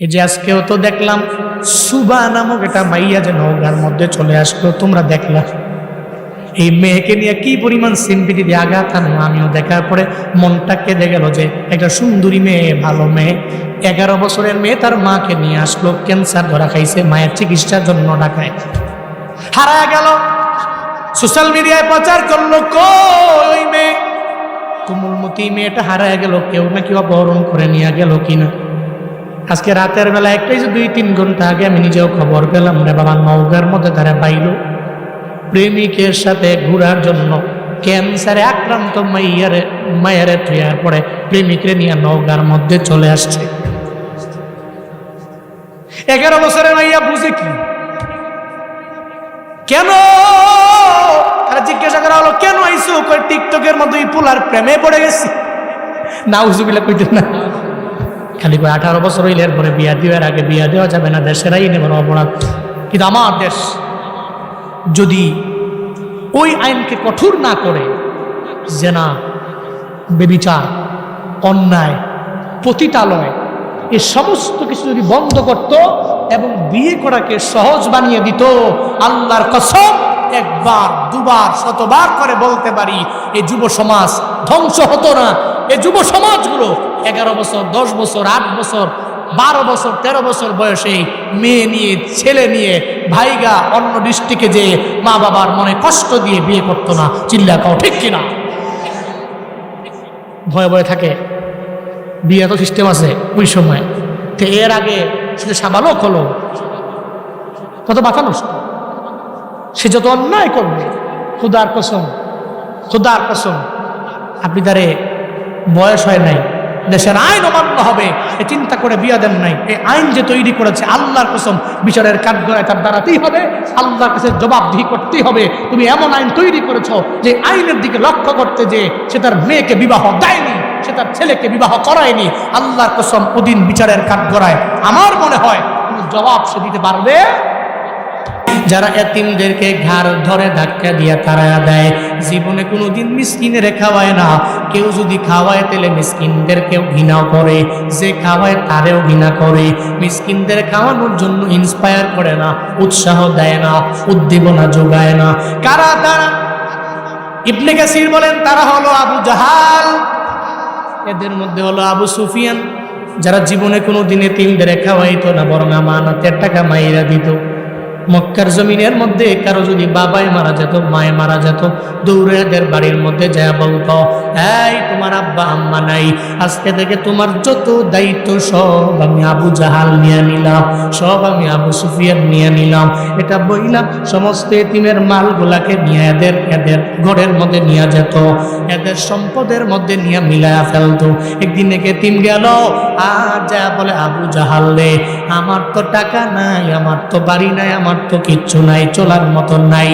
এই যে আজকেও তো দেখলাম সুবা নামক এটা মাইয়া যে নৌকার মধ্যে চলে আসলো, তোমরা দেখলা। এই মেয়েকে নিয়ে কি পরিমাণ সিম্পিটি দিয়ে আঘাত আমিও দেখার পরে মনটা কেঁদে গেল যে একটা সুন্দরী মেয়ে, ভালো মেয়ে। এগারো বছরের মেয়ে তার মাকে নিয়ে আসলো, ক্যান্সার ধরা খাইছে, মায়ের চিকিৎসার জন্য ঢাকায়। হারা গেল। সোশ্যাল মিডিয়ায় প্রচার করল, কই মেয়ে? কোমলমতি মেয়েটা হারায় গেল, কেউ না কেউ অপহরণ করে নিয়ে গেল কিনা? আজকে রাতের বেলা একটাই যে দুই তিন ঘণ্টা আগে আমি নিজেও খবর পেলাম, রে বাবা নৌকার মধ্যে তারা পাইল। প্রেমিকের সাথে ঘোরার জন্য ক্যান্সারে আক্রান্ত মাইয়ারে মায়েরে থুয়ার পরে প্রেমিকরে নিয়ে নৌকার মধ্যে চলে আসছে। এগারো বছরের মাইয়া বুঝে কি? কেন? তারা জিজ্ঞাসা করা হলো, কেন আইসো? টিকটকের মতো এই পুলার প্রেমে পড়ে গেছি। না উজুবিলা কইতে না। খালি কই আঠারো বছর হইলে এরপরে বিয়া দেওয়ার আগে বিয়া দেওয়া যাবে না, দেশের আইনে বড় অপরাধ। কিন্তু আমার দেশ যদি ওই আইনকে কঠোর না করে যে না বেবিচার, অন্যায়, পতিতালয়, এ সমস্ত কিছু যদি বন্ধ করত এবং বিয়ে করাকে সহজ বানিয়ে দিত, আল্লাহর কসম একবার, দুবার, শতবার করে বলতে পারি এই যুব সমাজ ধ্বংস হতো না। এই যুব সমাজগুলো এগারো বছর, দশ বছর, আট বছর, বারো বছর, তেরো বছর বয়সে মেয়ে নিয়ে, ছেলে নিয়ে ভাইগা অন্য ডিস্ট্রিক্টে যে মা বাবার মনে কষ্ট দিয়ে বিয়ে করতো না, চিল্লা কাও, ঠিক কিনা ভয়ে ভয়ে থাকে। বিয়ে তো সিস্টেম আছে ওই সময়। তো এর আগে সে সাবালক হলো। কত মাথা নষ্ট সে যত অন্যায় করবে, খুদার কসম খুদার কসম, আপনি তারে বয়স হয় নাই, দেশের আইন অমান্য হবে, এ চিন্তা করে বিয়া দেন নাই এই আইন যে তৈরি করেছে, আল্লাহর কসম, বিচারের কাঠগড়ায় তার দাঁড়াতেই হবে, আল্লাহর কাছে জবাবদিহি করতেই হবে, তুমি এমন আইন তৈরি করেছ যে আইনের দিকে লক্ষ্য করতে যে সে তার মেয়েকে বিবাহ দেয়নি, সে তার ছেলেকে বিবাহ করায়নি, আল্লাহর কসম ওদিন বিচারের কাঠগড়ায়, আমার মনে হয় জবাব সে দিতে পারবে যারা এতিমদেরকে ঘাড় ধরে ধাক্কা দিয়ে তারা দেয়, জীবনে কোনোদিন মিসকিনের খাওয়ায় না। কেউ যদি খাওয়ায়, তাহলে মিসকিনদেরকেও ঘৃণা করে। যে খাওয়ায়, তারেও ঘৃণা করে। মিসকিনদের খাওয়ানোর জন্য ইন্সপায়ার করে না, উৎসাহ দেয় না, উদ্দীপনা যোগায় না। কারা তারা? ইবনে কাসির বলেন, তারা হলো আবু জাহাল, এদের মধ্যে হলো আবু সুফিয়ান, যারা জীবনে কোনো দিনে তিনদের খাওয়াইতো না, বরং আমানতের টাকা মাইরা দিত। মক্কার জমিনের মধ্যে কারও যদি বাবাই মারা যেত মায়ে মারা যেত দৌড়েদের বাড়ির মধ্যে যায় বলতো, এই, তোমার আব্বা, আম্মা নাই, আজকে থেকে তোমার যত দায়িত্ব, সব আমি আবু জাহাল নিয়ে নিলাম, সব আমি আবু সুফিয়ান নিয়ে নিলাম। এটা বইলাম সমস্ত এতিমের মালগুলাকে নিয়ে এদের এদের ঘরের মধ্যে নিয়ে যেত, এদের সম্পদের মধ্যে নিয়ে মিলায়া ফেলতো। একদিন একে তিন গেল, আর যা বলে আবু জাহাল রে, আমার তো টাকা নাই, আমার তো বাড়ি নাই, আমার তো কিচ্ছু নাই চলার মতন নাই।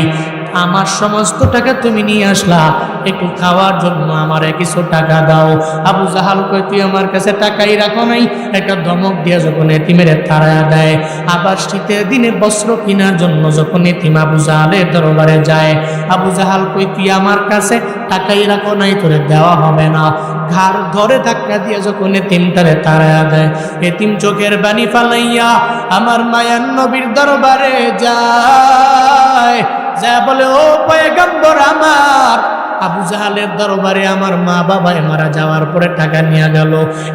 আমার সমস্ত টাকা তুমি নিয়ে আসলা। একটু খাওয়ার জন্য আমার কিছু টাকা দাও। আবু জাহাল কই তুই আমার কাছে টাকাই রাখো নাই। একটা ধমক দিয়ে যখন এতিমের তারা দেয়, আবার শীতের দিনে বস্ত্র কেনার জন্য যখন এতিম আবু জাহালের দরবারে যায়, আবু জাহাল কই তুই আমার কাছে টাকাই রাখো নাই, তোরে দেওয়া হবে না। ঘাড় ধরে ধাক্কা দিয়ে যখন এতিমটারে তারা দেয়, এতিম চোখের বাণী ফালাইয়া আমার মায়ান নবীর দরবারে যায়। যা বলে, ও পয়গম্বর আমার। আবু জাহালের দরবারে আমার মা বাবায় মারা যাওয়ার পরে টাকা নিয়ে গেল।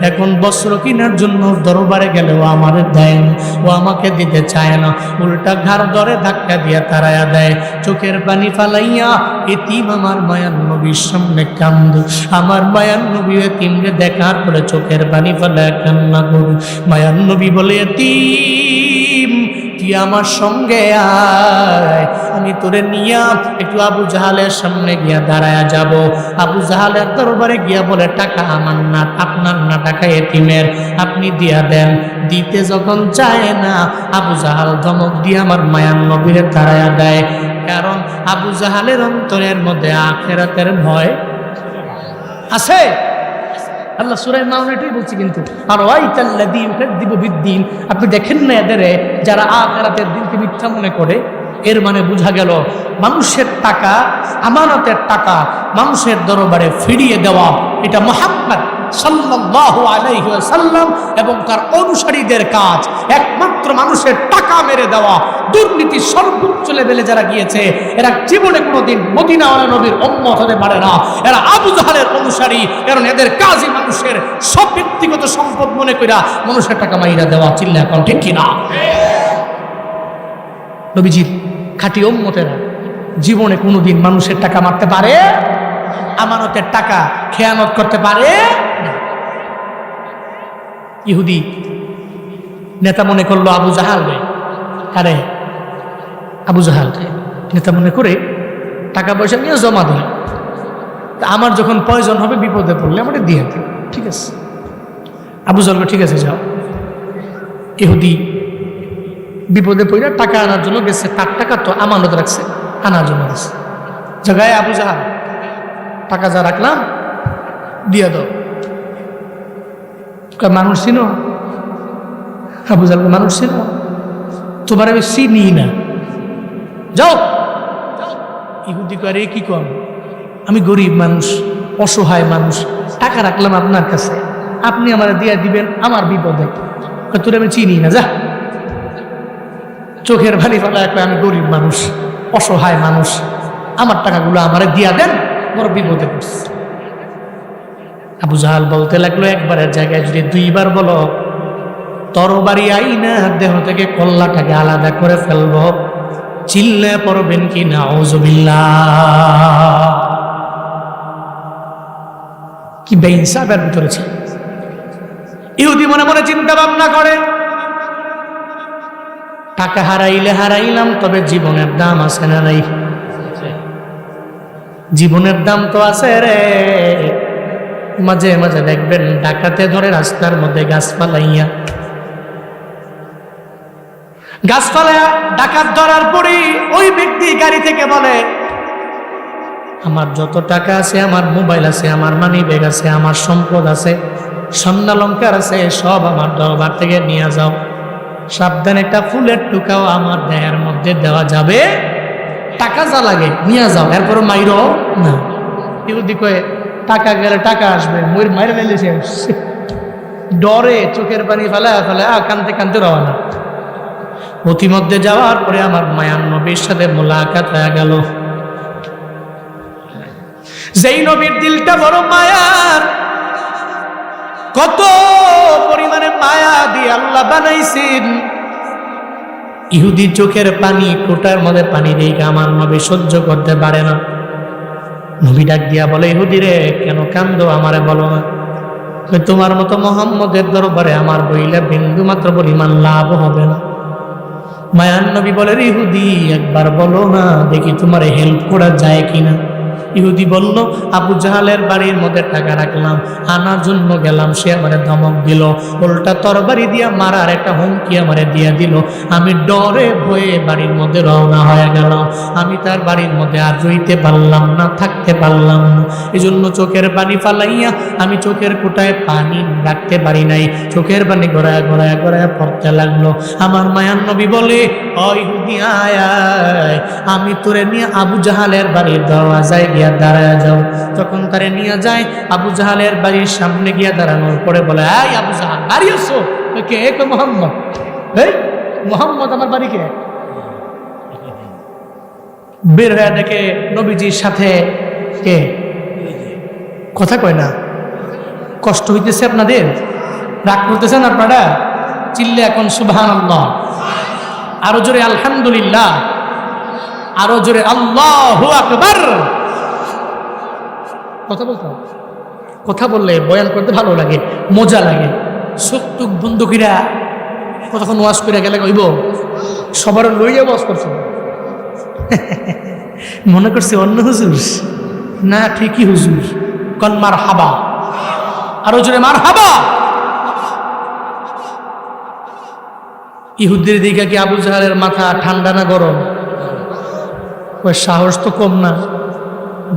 এখন বস্ত্র কেনার জন্য দরবারে গেলে ও আমাদের দেয় না, ও আমাকে দিতে চায় না। উল্টা ঘাড় ধরে ধাক্কা দিয়ে তারায়া দেয়। চোখের পানি ফালাইয়া এতিম আমার মায়ান নবীর সামনে কান্দ। আমার মায়ান নবী এতিমরে দেখার পরে চোখের পানি ফালায় কান্না করু। মায়ান নবী বলে, এতিম আমার সঙ্গে আয়। আমি তোরে নিয়া একটু আবু জাহালের সামনে গিয়া দাঁড়ায়া যাব। আবু জাহালের দরবারে গিয়া বলে, টাকা আমার না, আপনার না টাকা এতিমের, আপনি দিয়া দেন। দিতে যখন চায় না, আবু জাহাল ধমক দিয়ে আমার মায়ান নবীরে দাঁড়ায়া দেয়। কারণ আবু জাহালের অন্তরের মধ্যে আখেরাতের ভয় আছে। আল্লাহ সুরাই মাউন এটাই বলছি কিন্তু আর ওই তাল্লাদি দিব বিদ্দিন। আপনি দেখেন না এদের যারা আখেরাতের দিনকে মিথ্যা মনে করে? এর মানে বোঝা গেল, মানুষের টাকা, আমানতের টাকা মানুষের দরবারে ফিরিয়ে দেওয়া, এটা মোহাম্মদ সাল্লাল্লাহু আলাইহি এবং তার অনুসারীদের কাজ একমাত্র মানুষের টাকা মেরে দেওয়া, দুর্নীতি সর্বোচ্চ লেভেলে যারা গিয়েছে, এরা জীবনে কোনোদিন মদিনাওয়ালা নবীর উম্মত হতে পারে না এরা আবু জাহালের অনুসারী, কারণ এদের কাজই মানুষের সব ব্যক্তিগত সম্পদ মনে কইরা মানুষের টাকা মাইরা দেওয়া চিল্লা এখন ঠিক কিনা নবীজির খাঁটি উম্মতেরা জীবনে কোনোদিন মানুষের টাকা মারতে পারে, আমানতের টাকা খেয়ানত করতে পারে। ইহুদি নেতা মনে করল আবু জাহাল রে। আরে, আবু জাহাল নেতা মনে করে টাকা পয়সা নিয়ে জমা দিল। আমার যখন প্রয়োজন হবে, বিপদে পড়লে আমাকে দিয়ে দিন ঠিক আছে। আবু জাহাল ঠিক আছে, যাও। ইহুদি বিপদে পড়লে টাকা আনার জন্য গেছে। তার টাকা তো আমানত রাখছে, আনার জন্য গেছে। জায়গায় আবু জাহাল, টাকা যা রাখলাম, দিয়ে দাও। মানুষ চিনো আবু কয়, মানুষ চিনো তোমার আমি চিনি না। যাও। ইহুদি করে "এ কি কম? আমি গরিব মানুষ অসহায় মানুষ টাকা রাখলাম আপনার কাছে। আপনি আমার দিয়ে দিবেন আমার বিপদে। তোরে আমি চিনি না যা। চোখের ভানি ফেলা একটা আমি গরিব মানুষ অসহায় মানুষ। আমার টাকাগুলো আমারে দিয়া দেন বড় বিপদে পড়ছে। আবু জাহাল বলতে লাগল, একবারের জায়গায় যদি দুইবার বলো, তরবারি, আইনা দেহ থেকে কল্লাটাকে আলাদা করে ফেলব। চিল্লে পড়বেন কি না? কি বেইনসাফের ভিতরে ছিল। ইহুদি মনে মনে চিন্তা ভাবনা করে, টাকা হারাইলে হারাইলাম, তবে জীবনের দাম আছে না নাই? জীবনের দাম তো আছে রে। মাঝে মাঝে দেখবেন ডাকাতে ধরে রাস্তার মধ্যে গাছ পালাইয়া গাছপালা ডাকাত ধরার পরে ওই ব্যক্তি গাড়ি থেকে বলে, আমার যত টাকা আছে, আমার মোবাইল আছে, আমার মানি ব্যাগ আছে, আমার সম্পদ আছে, স্বর্ণালঙ্কার আছে, সব আমার দরবার থেকে নিয়ে যাও। সাবধান একটা ফুলের টুকাও আমার দেহের মধ্যে দেওয়া যাবে। টাকা যা লাগে, নিয়ে যাও। এরপর মাইরো না। ইহুদি কয়ে টাকা গেলে টাকা আসবে ময়ূর মাইরে নিলে শেষ ডরে চোখের পানি ফেলা ফেলা কানতে কানতে রওনা। অতিমধ্যে যাওয়ার পরে আমার মায়ান নবীর সাথে মোলাকাত হয়ে গেল। যেই নবীর দিলটা বড় মায়ার, কত পরিমাণে মায়া দিয়ে আল্লাহ বানাইছেন। ইহুদি চোখের পানি, কোটার মধ্যে পানি দিয়ে আমার নবী সহ্য করতে পারে না? নবী ডাক দিয়া বলে, ইহুদি রে, কেন কান্দো? আমারে বলো তোমার মতো মোহাম্মদের দরবারে আমার বইলে বিন্দু মাত্র পরিমাণ লাভ হবে না। মায়ান নবী বলে রিহুদি একবার বলো না, দেখি তোমার হেল্প করা যায় কিনা? ইহুদি বলল আবু জাহালের বাড়ির মধ্যে টাকা রাখলাম আনার জন্য গেলাম সে আমারে ধমক দিল উল্টা তরবারি দিয়া মারার একটা হুমকি আমারে দিয়া দিল আমি ডরে ভয়ে বাড়ির মধ্যে রওনা হয়ে গেলাম আমি তার বাড়ির মধ্যে আর রইতে পারলাম না থাকতে পারলাম না এই জন্য চোখের পানি ফালাইয়া আমি চোখের কোটায় পানি রাখতে পারি নাই চোখের পানি গড়ায় গড়ায় গড়ায় পড়তে লাগল আমার মায়ান নবী বলে "ও ইহুদি আয়, আমি তোরে নিয়ে আবু জাহালের বাড়ির দরওয়াজায় গিয়া দাঁড়ায় যাও। তখন তারে নিয়ে যায় আবু জাহালের বাড়ির সামনে গিয়া দাঁড়ানোর পরে বলে এই আবু জাহাল কই, কে? কে মোহাম্মদ? এই মোহাম্মদ আমার বাড়ি কে? বের হয়ে দেখে নবীজির সাথে কে? কথা কয় না। কষ্ট হইতেছে আপনাদের? রাগ করতেছেন আপনারা? চিল্লে এখন আল্লাহ আরও জোরে আলহামদুলিল্লাহ। আরও জোরে আল্লাহ আকবার। কথা বলতে হবে। কথা বললে বয়ান করতে ভালো লাগে, মজা লাগে। চোখ টুক বন্ধুকিরা কতক্ষণ ওয়াশ করে গেলে কইব? সবার লইয়া বস করছে। মনে করছে অন্য হুজুর? না, ঠিকই হুজুর। কন মার হাবা আরও জোরে মার হাবা ইহুদের দিকে কি আবু জাহালের মাথা ঠান্ডা না গরম? সাহস তো কম না।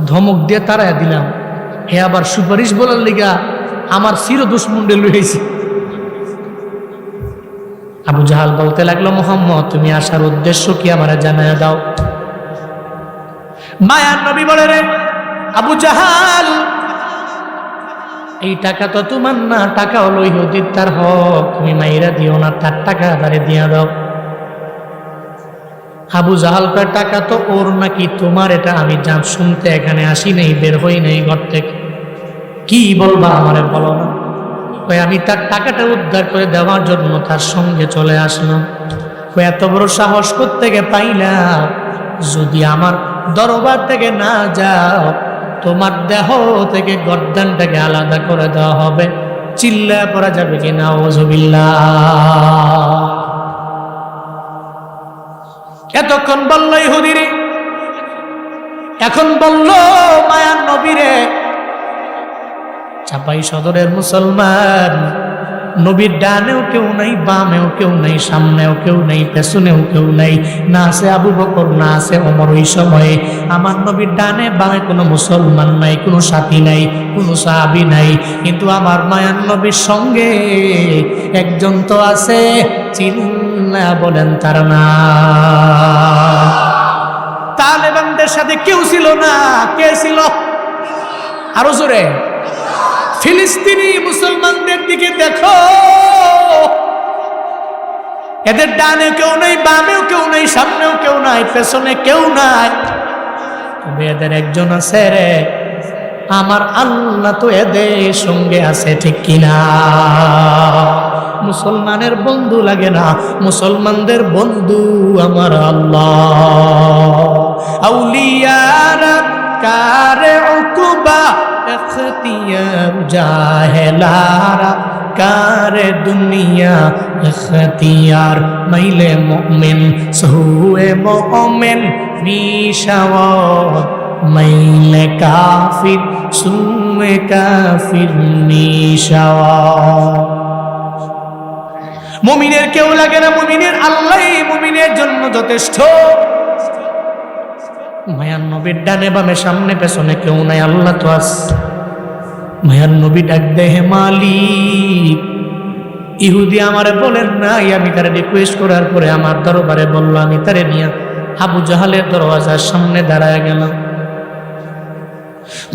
ধমক দিয়ে তারাই দিলাম। হে আবার সুপারিশ বলার লিগা আমার চির দুশ্মন্ডে লুয়েছে আবু জাহাল বলতে লাগল, মোহাম্মদ, তুমি আসার উদ্দেশ্য কি আমার জানায় দাও? মায়ার নবী বলে রে, আবু জাহাল, এই টাকা তো তোমার না টাকা হলো ইহুদির তার হক। তুমি মাইরা দিও না, তার টাকা তারে দিয়া দাও। আবু জাহাল টাকা তো ওর নাকি তোমার, এটা আমি যা শুনতে এখানে আসি নাই, বের হই নাই ঘর থেকে। কি বলবা আমারে বলো না? কই আমি তার টাকাটা উদ্ধার করে দেওয়ার জন্য তার সঙ্গে চলে আসলাম। কই এত বড় সাহস থেকে পাইলাম যদি আমার দরবার থেকে না যাও, তোমার দেহ থেকে গর্দানটাকে আলাদা করে দেওয়া হবে। চিল্লায় পড়া যাবে কি না ওজবিল্লা এতক্ষণ বলল ইহুদিরে, এখন বলল মায়ার নবীরে চাপাই সদরের মুসলমান। নবীর ডানেও কেউ নাই, বামেও কেউ নাই, সামনেও কেউ নাই, পেছনেও কেউ নাই, না আছে আবু বকর, না আছে অমর ওই সময়ে। আমার নবীর ডানে বামে কোনো মুসলমান নাই, কোনো সাথী নাই, কোনো সাহাবি নাই। কিন্তু আমার মায়ান নবীর সঙ্গে একজন তো আছে চিল্লা বলেন তার না তালেবানদের সাথে কেউ ছিল না, কে ছিল? আরও জোরে। ফিলিস্তিনি মুসলমানদের দিকে দেখো। এদের ডানে কেউ নেই, বামেও কেউ নেই, সামনেও কেউ নাই, পেছনে কেউ নাই। তবে এদের একজন আছে রে। আমার আল্লাহ তো এদের সঙ্গে আছে, ঠিক কিনা? মুসলমানের বন্ধু লাগে না, মুসলমানদের বন্ধু আমার আল্লাহ। আউলিয়ারা কারে উকুবা اختیار জাহেলারা কারে দুনিয়া اختیار মাইলে মুমিন সহুয়ে মুমিন নিশাওয়াত মাইলে কাফির সুয়ে কাফির নিশাওয়াত মুমিনের কেউ লাগে না মুমিনের আল্লাহ মুমিনের জন্য যথেষ্ট মায়ার নবীর ডানে বামে, সামনে, পেছনে কেউ নাই, আল্লাহ তো আস মায়ার নবী ডাক দেহে মালিক, ইহুদি আমারে বলেন নাই, আমি তারে রিকোয়েস্ট করার পরে আমার দরবারে বলল, আমি তারে নিয়ে আবু জাহালের দরওয়াজার সামনে দাঁড়ায় গেলাম।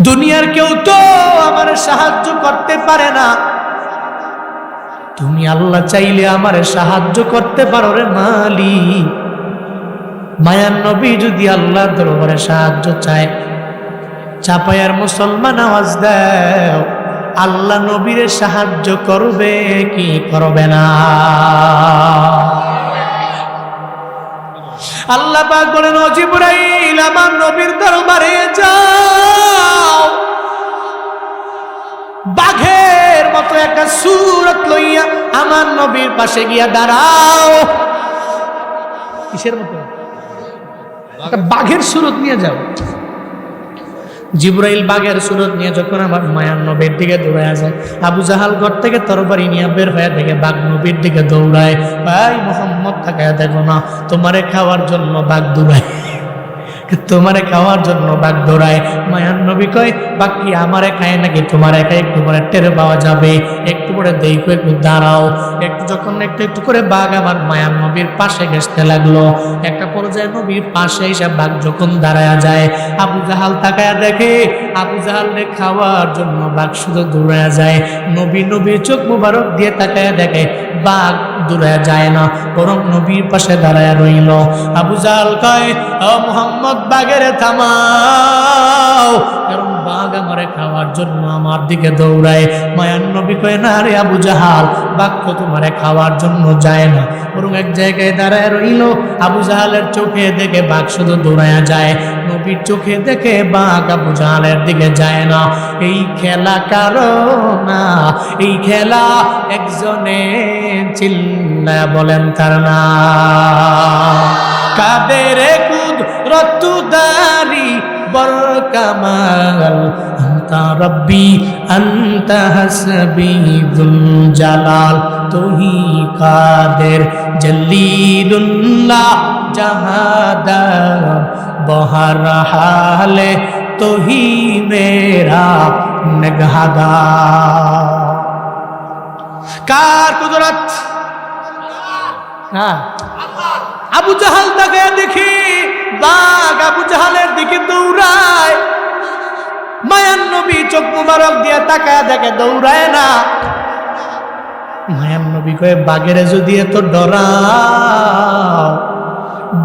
দুনিয়ার কেউ তো আমার সাহায্য করতে পারে না। তুমি আল্লাহ চাইলে আমার সাহায্য করতে পারো রে মালিক। মায়ার নবী যদি আল্লাহ দরবারে সাহায্য চায়, চাপায়ার মুসলমান আওয়াজ দেও, আল্লাহ নবীরে সাহায্য করবে কি করবে না? আল্লাহ বলেন, ও জিবরাইল, আমার নবীর দরবারে যাও। বাঘের মতো একটা সুরত লইয়া আমার নবীর পাশে গিয়া দাঁড়াও। কিসের মতো? বাঘের সুরত নিয়ে যাও। জিব্রাইল বাঘের সুরত নিয়ে যখন আমার মায়ার নবীর দিকে দৌড়ায় যায়, আবু জাহাল ঘর থেকে তরবারি নিয়ে বের হয়ে দেখে বাঘ নবীর দিকে দৌড়ায়, ভাই, মোহাম্মদ, থাকায় দেখো না, তোমারে খাওয়ার জন্য বাঘ দৌড়ায়। তোমারে খাওয়ার জন্য বাঘ দৌড়ায় মায়ার নবী কয়, বাঘ কি আমারে খায় নাকি তোমার একা একটু পরে টেরে পাওয়া যাবে। একটু পরে দেখো, একটু দাঁড়াও। একটু যখন একটু একটু করে বাঘ আমার মায়ার নবীর পাশে ঘেসতে লাগল। একটা পর্যায়ে নবীর পাশে এসে বাঘ যখন দাঁড়ায় যায়, আবু জাহাল তাকায় দেখে, আবু জাহালকে খাওয়ার জন্য বাঘ শুধু দৌড়ায় যায়। নবী নবীর চোখ মুবারক দিয়ে তাকায় দেখে, বাঘ দূরে যায় না, বরং নবীর পাশে দাঁড়ায় রইল। আবু জাহাল কয় মোহাম্মদ বাঘের থামাও। কারণ বাঘ আমারে খাওয়ার জন্য আমার দিকে দৌড়ায়। মায়ার নবী কয়, না রে আবু জাহাল, বাঘ তো তোমারে খাওয়ার জন্য যায় না। বরং এক জায়গায় দাঁড়ায় রইল, আবু জাহালের চোখে দেখে বাঘ শুধু দৌড়ায় যায়। নবীর চোখে দেখে বাঘ আবু জাহালের দিকে যায় না। এই খেলা কারও না, এই খেলা একজনে চিল্লা বলেন তার না। কাদের কুদরতুদারি বর কামাল আন্তা রব্বি আন্তা হাসবি দুল জালাল। তুহি কাদের জলিলুল্লাহ জাহাদার বহর হালে তুহি মেরা নগহাদা কার কুদরত? হ্যাঁ। আবু জাহাল তাকে দেখি, বাঘ আবু জাহালের দিকে দৌড়ায়। মায়ান নবী চোখ মুবারক দিয়ে তাকায় দেখে, দৌড়ায় না। মায়ান নবী কয়ে, বাঘেরে যদি এত ডরাও,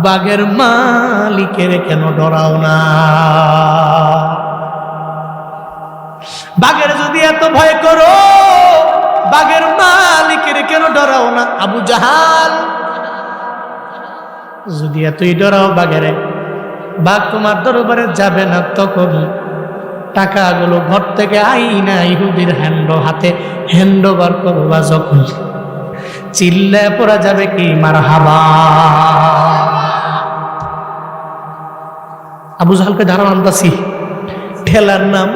বাঘের মালিকের কেন ডরাও না? বাঘের যদি এত ভয় করো, বাঘের মালিকের কেন ডরাও না? আবু জাহাল যদি এতই ডরাও বাঘেরে, বাঘ তোমার দরবারে যাবে না তখন টাকাগুলো ঘর থেকে আই আইনা ইহুদির হ্যান্ড হাতে, হ্যান্ড বার করবা যখন। চিল্লে পড়া যাবে কি? মার হাবা আবু জাহালকে ধারণা আনতাছি। ঠেলার নাম?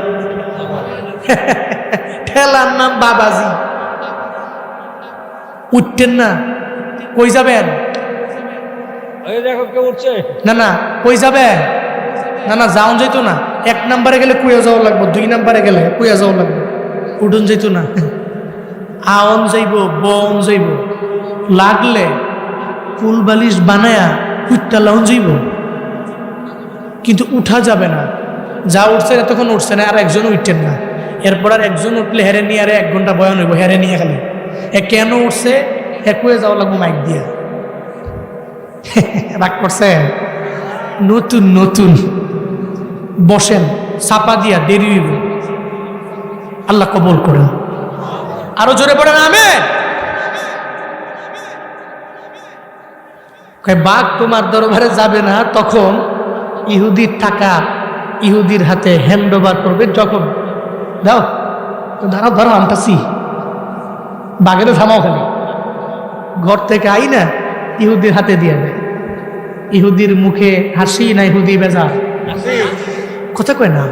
ঠেলার নাম বাবাজি। উঠতেন না? কই যাবেন? এই দেখো কে উঠছে। না না কই যাবে? না না যাওন যেত না। এক নাম্বারে গেলে কুয়া যাওয়া লাগবে, দুই নাম্বারে গেলে কুয়া যাওয়া লাগবে। উঠুন যেত না। আওন যাইব বন যাইব। লাগলে ফুল বালিশ বানায়া কুইটা লাউন যাইব। কিন্তু উঠা যাবে না। যা উঠছে তখন উঠছে না, আর একজন উঠছেন না। এরপর আর একজন উঠলে হেরে নিয়ে আরে এক ঘণ্টা বয়ান হইব, হেরে নিয়ে খালি। এ কেন উঠছে? এ কুয়ে যাওয়া লাগবো মাইক দিয়া। রাগ করছেন? নতুন নতুন। বসেন, চাপা দিয়া, দেরি হইব। আল্লাহ কবল করেন। আরও জোরে পড়েন আমি বাঘ তোমার দরবারে যাবে না, তখন ইহুদির টাকা ইহুদির হাতে হ্যান্ড ওভার করবে যখন। দাও, তো দাঁড়াও ধরো আনতাছি বাঘেরও থামাও খালি। ঘর থেকে আই না ইহুদির হাতে দিয়ে দেয়। ইহুদির মুখে হাসি না ইহুদি বেজার? আসি কথা কয় না?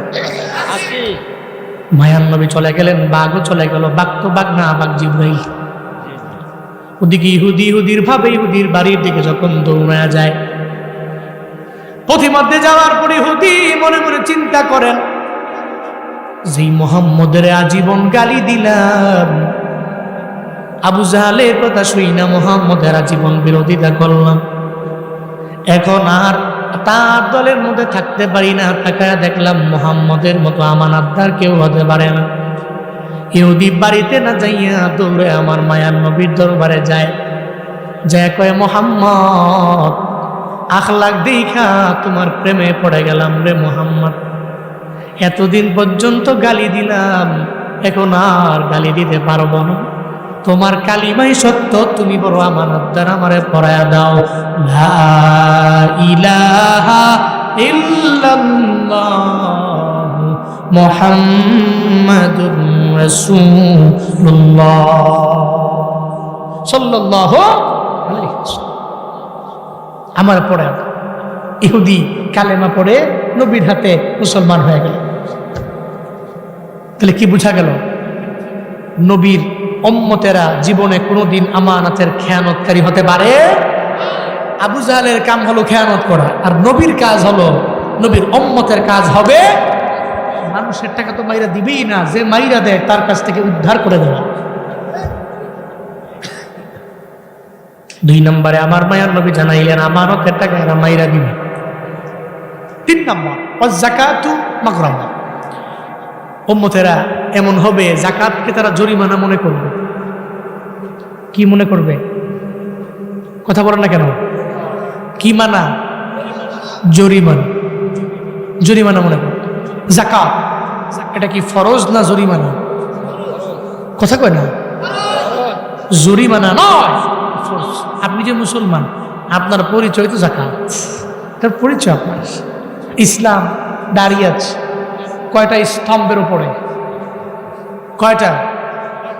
মায়ান নবী চলে গেলেন বাঘও চলে গেল বাঘ তো বাঘ না বাঘ জিব্রাইল। ওদিকে ইহুদি ইহুদির ভাবে ইহুদির বাড়ির দিকে যখন দৌড়া যায়। পথিমধ্যে যাওয়ার পর ইহুদি মনে মনে চিন্তা করেন যেই মোহাম্মদের আজীবন গালি দিলাম আবু জাহালের কথা শুই না, মোহাম্মদের আজীবন বিরোধিতা করলাম। এখন আর তার দলের মধ্যে থাকতে পারি না, তাকায় দেখলাম মোহাম্মদের মতো আমানাতদার কেউ হতে পারে না। ইহুদি বাড়িতে না যাইয়া দৌড়ে আমার মায়ার নবীর দরবারে যায়। যায় কয়ে, মোহাম্মদ, আখলাক দেখা তোমার প্রেমে পড়ে গেলাম রে মোহাম্মদ। এতদিন পর্যন্ত গালি দিলাম, এখন আর গালি দিতে পারব না। তোমার কালিমাই সত্য, তুমি বড় আমানতদার আমারে পড়ায়া দাও। আমার পড়ে ইহুদি কালেমা পড়ে নবীর হাতে মুসলমান হয়ে গেল। তাহলে কি বোঝা গেল? নবীর অম্মতেরা জীবনে কোনোদিন আমানাতের খেয়ানতকারী হতে পারে? আবু জাহালের কাম হলো খেয়ানত করা। আর নবীর কাজ হলো, নবীর অম্মতের কাজ হবে মানুষের টাকা তো মাইরা দিবেই না, যে মাইরা দেয় তার কাছ থেকে উদ্ধার করে দেওয়া। দুই নম্বরে, আমার মায়ার নবী জানাইলেন, আমানতের টাকা এরা মাইরা দিবে। তিন নম্বর জাকাতু মাগরামা উম্মতেরা এমন হবে জাকাতকে তারা জরিমানা মনে করবে। কি মনে করবে? কথা বলেন না কেন? কি মানা? জরিমানা। জরিমানা মনে করবে। জাকাত এটা কি ফরজ না জরিমানা? কথা কয় না? জরিমানা নয়। আপনি যে মুসলমান, আপনার পরিচয় তো জাকাত তার পরিচয় আপনার। ইসলাম দাঁড়িয়ে আছে। কয়টা স্তম্ভের উপরে? কয়টা?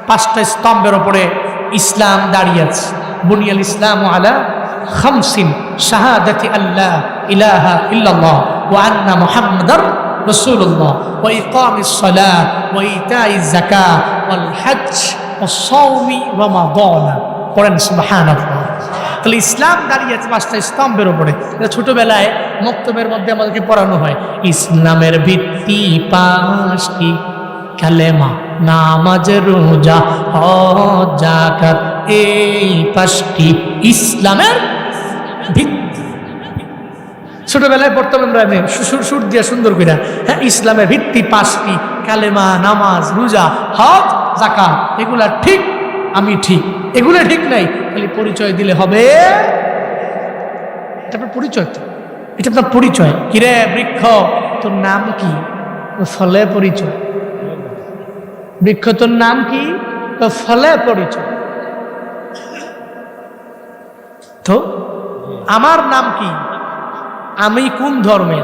পাঁচটা স্তম্ভের উপরে ইসলাম দাঁড়িয়ে আছে। বুনিয়াল ইসলাম আলা খামসিন শাহাদাতি আল্লাহ ইলাহা ইল্লাল্লাহ ওয়া আন্না মুহাম্মাদার রাসূলুল্লাহ ওয়া ইকামিস সালাহ ওয়া ইতাইজ যাকাহ ওয়াল হজ্জ ওয়াস সাওমি রমাদান পড়েন সুবহানাল্লাহ। তাহলে ইসলাম দাঁড়িয়ে আছে পাঁচটা স্তম্ভের উপরে। ছোটবেলায় মক্তবের মধ্যে আমাদেরকে পড়ানো হয়। ইসলামের ভিত্তি পাঁচটি। কালেমা, নামাজ, রোজা, হজ এই পাঁচটি ইসলামের ভিত্তি। ছোটবেলায় পড়তাম আমরা, আমি সুর সুর দিয়া সুন্দর করে। হ্যাঁ ইসলামের ভিত্তি পাঁচটি। কালেমা, নামাজ, রোজা, হজ জাকা এগুলা ঠিক আমি ঠিক। এগুলো ঠিক নাই, খালি পরিচয় দিলে হবে। এটা আপনার পরিচয় তো। এটা আপনার পরিচয়। কিরে বৃক্ষ? তোর নাম কি? ফলে পরিচয়। বৃক্ষ, তোর নাম কি? ও ফলে পরিচয়। তো? আমার নাম কি? আমি কোন ধর্মের?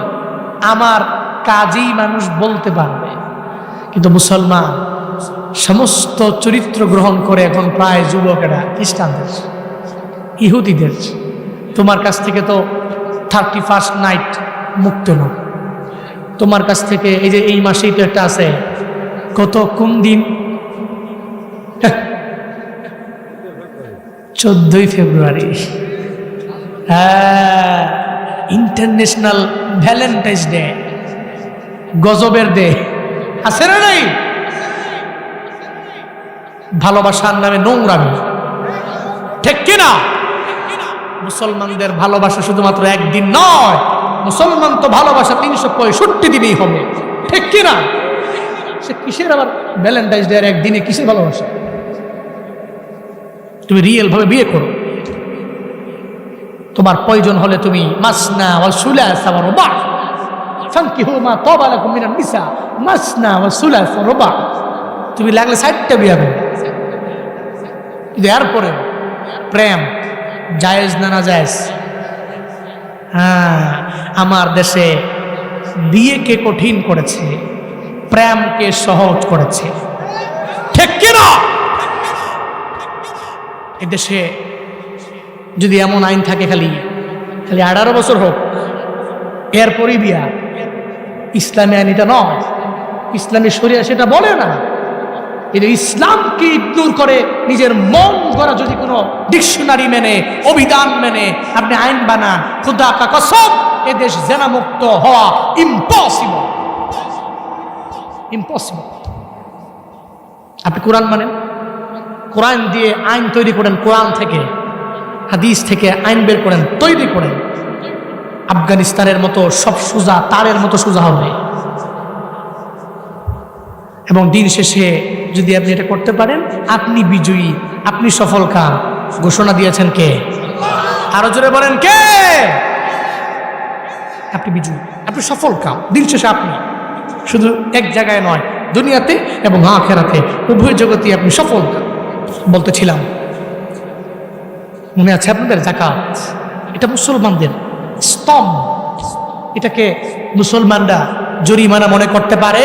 আমার কাজেই মানুষ বলতে পারবে। কিন্তু মুসলমান সমস্ত চরিত্র গ্রহণ করে এখন প্রায় যুবকেরা খ্রিস্টানদের, ইহুদিদের। তোমার কাছ থেকে তো থার্টি ফার্স্ট নাইট মুক্ত না তোমার কাছ থেকে এই যে এই মাসেই তো একটা আছে, কত কোন দিন? চোদ্দই ফেব্রুয়ারি। হ্যাঁ ইন্টারন্যাশনাল ভ্যালেন্টাইন্স ডে গজবের ডে আছে না নাই? ভালোবাসার নামে নোংরামি। ঠিক কিনা? মুসলমানদের ভালোবাসা শুধুমাত্র একদিন নয়, মুসলমান তো ভালোবাসা তিনশো পঁয়ষট্টি দিনেই হবে। ঠিক কিনা? সে কিসের আবার ভ্যালেন্টাইন্স ডে একদিনে কিসের ভালোবাসা? তুমি রিয়েল ভাবে বিয়ে করো। তোমার প্রয়োজন হলে তুমি মাসনা মাসনা তুমি লাগলে সাইডটা বিয়ে করো। কিন্তু প্রেম, জায়েজ না না জায়েজ? হ্যাঁ আমার দেশে বিয়েকে কঠিন করেছে, প্রেমকে সহজ করেছে। ঠিক কিনা? এদেশে যদি এমন আইন থাকে খালি খালি আঠারো বছর হোক, এরপরই বিয়া। ইসলামী আইন এটা নয়। ইসলামী শরিয়া সেটা বলে না। এটা ইসলামকে ইগনোর করে নিজের মন করা যদি কোনো ডিকশনারি মেনে, অভিধান মেনে, আপনি আইন বানান, খুদা কা কসম এদেশ জেনামুক্ত হওয়া ইম্পসিবল ইম্পসিবল আপনি কোরআন মানেন? কোরআন দিয়ে আইন তৈরি করেন কোরআন থেকে, হাদিস থেকে আইন বের করেন, তৈরি করেন। আফগানিস্তানের মতো সব সোজা, তারের মতো সোজা হবে। এবং দিন শেষে যদি আপনি এটা করতে পারেন, আপনি বিজয়ী, আপনি সফল কাম। ঘোষণা দিয়েছেন কে? আরও জোরে বলেন, কে? আপনি বিজয়ী, আপনি সফল কাম। দিন শেষে আপনি। শুধু এক জায়গায় নয়, দুনিয়াতে এবং আখেরাতে উভয় জগতে আপনি সফল বলতেছিলাম, মনে আছে আপনাদের জাকাত? এটা মুসলমানদের স্তম্ভ। এটাকে মুসলমানরা জরিমানা মনে করতে পারে?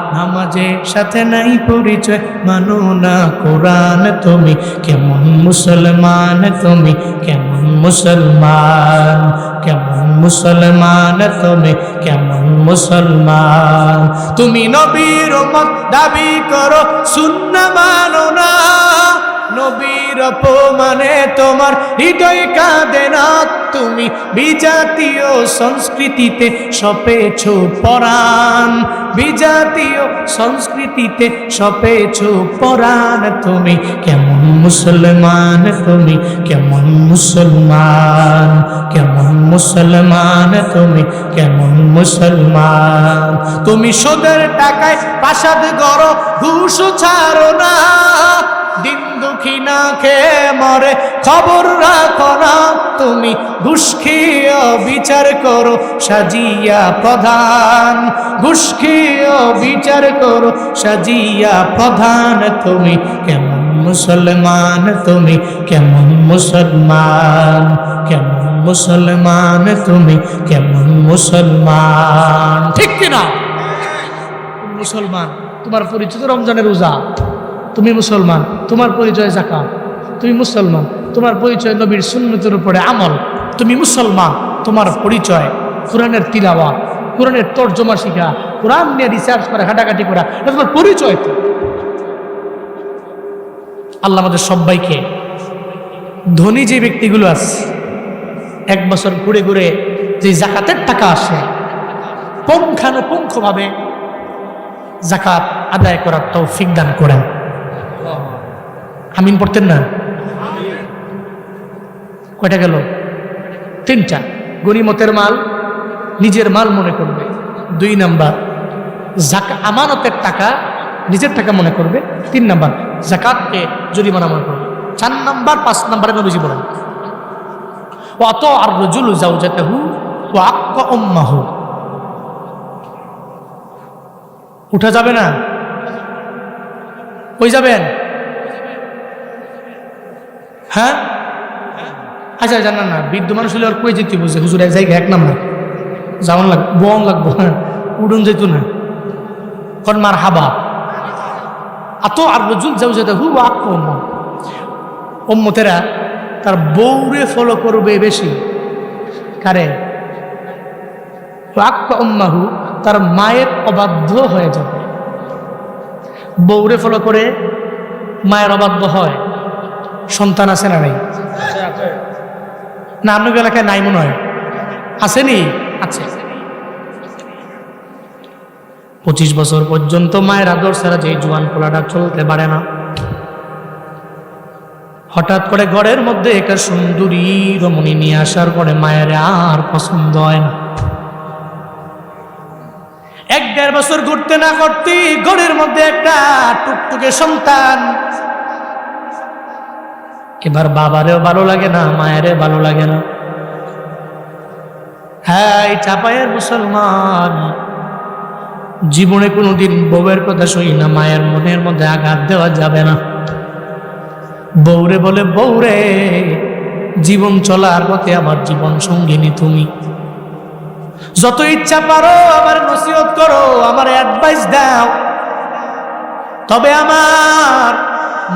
নামাজের সাথে নাই পরিচয়। মানো না কোরআন তুমি, কেমন মুসলমান তুমি, কেমন মুসলমান কেমন মুসলমান তুমি, কেমন মুসলমান। তুমি নবীর মত দাবি করো শূন্য মানো না। নবীর অপমানে তোমার হৃদয় কাঁদে না। তুমি বিজাতীয় সংস্কৃতিতে সপেছ পরাণ। বিজাতীয় সংস্কৃতিতে সপেছ পরাণ। তুমি কেমন মুসলমান? তুমি কেমন মুসলমান? কেমন মুসলমান? তুমি কেমন মুসলমান? তুমি সোদের টাকায় প্রাসাদ গড়, ঘুষ ছাড়ো না। দিন দুঃখী না খেয়ে মরে, খবর রাখো না, তুমি ঘুষ খেয়ে বিচার করো, সাজিয়া প্রধান। ঘুষ খেয়ে বিচার করো, সাজিয়া প্রধান, তুমি কেমন মুসলমান, তুমি কেমন মুসলমান কেমন মুসলমান, তুমি কেমন মুসলমান। ঠিক কিনা? মুসলমান, তোমার পরিচিত রমজানের রোজা। তুমি মুসলমান, তোমার পরিচয় জাকাত। তুমি মুসলমান, তোমার পরিচয় নবীর সুন্নতের উপরে আমল। তুমি মুসলমান, তোমার পরিচয় কোরআনের তিলাওয়া কোরআনের তর্জমা শিখা, কোরআন নিয়ে রিসার্চ করা, ঘাটাঘাটি করা, এটা তোমার পরিচয় তো। আল্লাহ আমাদের সবাইকে, ধনী যে ব্যক্তিগুলো আছে, এক বছর ঘুরে ঘুরে যে জাকাতের টাকা আসে, পুঙ্খানুপুঙ্খভাবে জাকাত আদায় করার তৌফিক দান করেন। আমিন পড়তেন না? কয়টা গেল? তিনটা। গনিমতের মাল, নিজের মাল মনে করবে। দুই নাম্বার জাকা আমানতের টাকা নিজের টাকা মনে করবে। তিন নাম্বার জাকাতকে জরিমানা মনে করবে। চার নাম্বার, পাঁচ নাম্বারে নবীজি বলেন অত আর রজুল হু ও আক্কা উম্মাহু। উঠা যাবে না? কই যাবেন? হ্যাঁ? আচ্ছা জানান না বৃদ্ধ মানুষ হলে আর কই যেতে বুঝে হুজুর এক জায়গায় এক নাম্বার। যাওয়ান লাগ বন লাগবো হ্যাঁ উডুন যেত না। কন মার হাবা আত আর রজুল যাও যেতে হু আক ওম্মতেরা তার বউরে ফলো করবে বেশি। কারে? আক্কা উম্মাহু তার মায়ের অবাধ্য হয়ে যাবে। বউরে ফলো করে মায়ের অবাধ্য হয়। সন্তান আছে না নাই? না আপনার এলাকায় নাই মনে হয়। আসেনি আছে। পঁচিশ বছর পর্যন্ত মায়ের আদর ছাড়া যে জোয়ান পোলাটা চলতে পারে না। হঠাৎ করে ঘরের মধ্যে একটা সুন্দরী রমণী নিয়ে আসার পরে মায়ের আর পছন্দ হয় না। এক দেড় বছর ঘুরতে না করতে ঘরের মধ্যে একটা টুকটুকে সন্তান। এবার বাবারেও ভালো লাগে না, মায়েরও ভালো লাগে না। হ্যাঁ চাপায়ের মুসলমান। জীবনে কোনোদিন বউয়ের কথা শুই না, মায়ের মনের মধ্যে আঘাত দেওয়া যাবে না। বউরে বলে, বউরে, জীবন চলার পথে আমার জীবন সঙ্গিনী তুমি। যত ইচ্ছা পারো, আমার নসিহত করো, আমার অ্যাডভাইস দাও। তবে আমার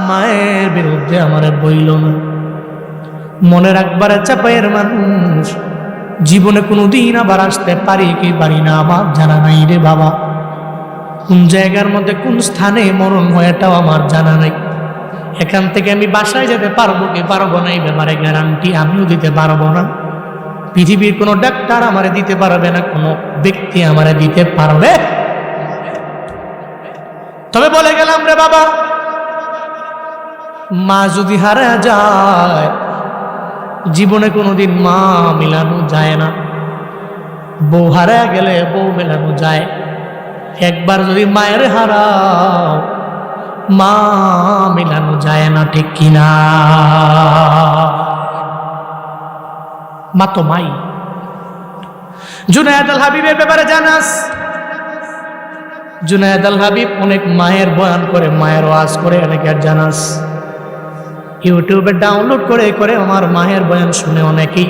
মায়ের বিরুদ্ধে আমার বইল না। মনে রাখবার চাপাইয়ের মানুষ, জীবনে কোনো দিন আবার আসতে পারি কি পারি না, আমার জানা নাই রে বাবা। কোন জায়গার মধ্যে কোন স্থানে মরণ হয়, এটাও আমার জানা নাই। এখান থেকে আমি বাসায় যেতে পারব কি পারব না, এই ব্যাপারে গ্যারান্টি আমিও দিতে পারব না। পৃথিবীর কোনো ডাক্তার আমারে দিতে পারবে না, কোনো ব্যক্তি আমারে দিতে পারবে? তবে বলে গেলাম রে বাবা, মা যদি হারা যায়, জীবনে কোনোদিন মা মিলানো যায় না। বউ হারা গেলে বউ মেলানো যায়। একবার যদি মায়ের হারাও, মা মিলানো যায় না, ঠিক কিনা? মা তো মাই জুনায়দ আল হাবিবের ব্যাপারে জানাস। জুনায়দ আল হাবিব অনেক মায়ের বয়ান করে, মায়ের ওয়াজ করে অনেকের জানাস। ইউটিউবে ডাউনলোড করে করে আমার মায়ের বয়ান শুনে অনেকেই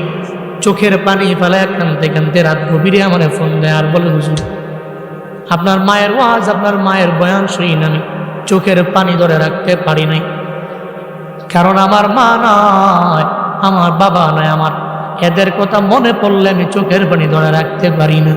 চোখের পানি ফেলায় কানতে কানতে রাত গভীরে আমার ফোন দেয় আর বলে, হুজুর, আপনার মায়ের ওয়াজ, আপনার মায়ের বয়ান শুই না আমি। চোখের পানি ধরে রাখতে পারি নাই। কারণ আমার মা নয় আমার বাবা নয় আমার এদের কথা মনে পড়লে আমি চোখের পানি ধরে রাখতে পারি না।